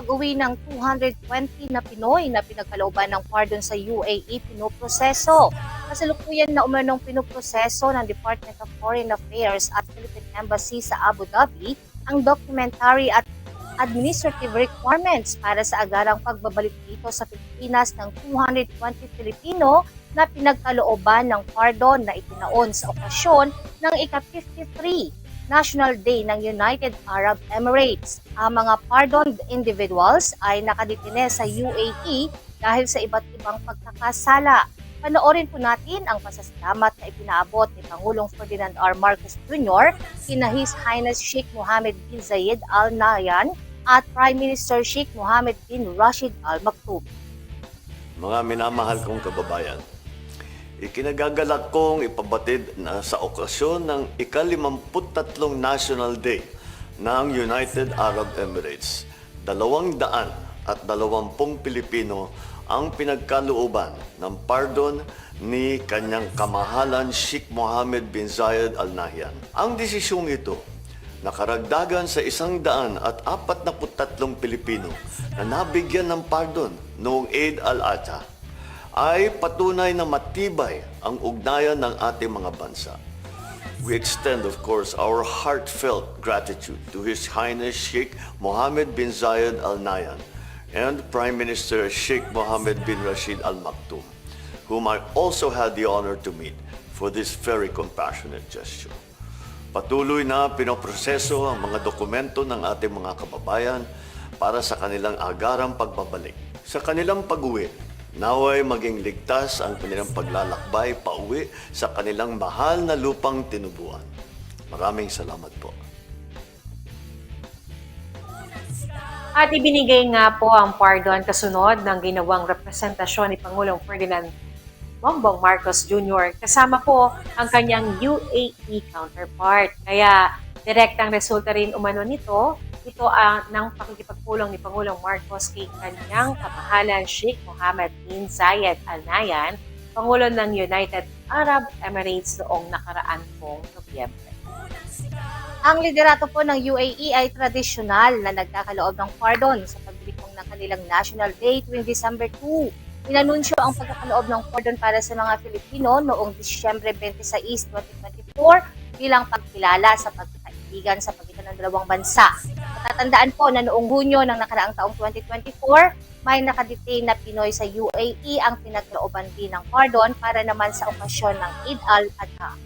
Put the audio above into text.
pag-uwi ng 220 na Pinoy na pinagkalooban ng pardon sa UAE pinoproseso. Kasalukuyan na umanong pinoproseso ng Department of Foreign Affairs at Philippine Embassy sa Abu Dhabi ang documentary at administrative requirements para sa agarang pagbabalik dito sa Pilipinas ng 220 Filipino na pinagkalooban ng pardon na itinaon sa okasyon ng ika-53 National Day ng United Arab Emirates. Ang mga pardoned individuals ay nakadetine sa UAE dahil sa iba't ibang pagkakasala. Panoorin po natin ang pasasalamat na ipinaabot ni Pangulong Ferdinand R. Marcos Jr. kina His Highness Sheikh Mohammed bin Zayed Al Nahyan at Prime Minister Sheikh Mohammed bin Rashid Al Maktoum. Mga minamahal kong kababayan, ikinagagalak kong ipabatid na sa okasyon ng ikalimamput-tatlong National Day ng United Arab Emirates, dalawang daan at dalawampung Pilipino ang pinagkalooban ng pardon ni kanyang kamahalan Sheikh Mohammed bin Zayed Al Nahyan. Ang desisyong ito nakaragdagan sa isang daan at apat na putatlong Pilipino na nabigyan ng pardon noong Eid al-Adha ay patunay na matibay ang ugnayan ng ating mga bansa. We extend, of course, our heartfelt gratitude to His Highness Sheikh Mohammed bin Zayed Al Nahyan and Prime Minister Sheikh Mohammed bin Rashid Al Maktoum, whom I also had the honor to meet for this very compassionate gesture. Patuloy na pinoproseso ang mga dokumento ng ating mga kababayan para sa kanilang agarang pagbabalik. Sa kanilang pag-uwi, naway maging ligtas ang kanilang paglalakbay pauwi sa kanilang mahal na lupang tinubuan. Maraming salamat po. At ibinigay nga po ang pardon kasunod ng ginawang representasyon ni Pangulong Ferdinand Bongbong Marcos Jr. Kasama po ang kanyang UAE counterpart. Kaya direktang resulta rin umano nito, ito ang ng pakikipagpulong ni Pangulong Marcos kay kanyang kapahalan Sheikh Mohammed bin Zayed Al Nahyan, Pangulo ng United Arab Emirates noong nakaraan pong Nobyembre. Ang liderato po ng UAE ay tradisyonal na nagkakaloob ng pardon sa paglipong ng kanilang National Day tuwing December 2. Inanunsyo ang pagkakaloob ng pardon para sa mga Filipino noong Disyembre 26, 2024 bilang pagkilala sa pagkakaibigan sa pagitan ng dalawang bansa. Matatandaan po na noong Hunyo ng nakaraang taong 2024, may nakadetain na Pinoy sa UAE ang pinagkalooban din ng pardon para naman sa okasyon ng Eid al-Adha.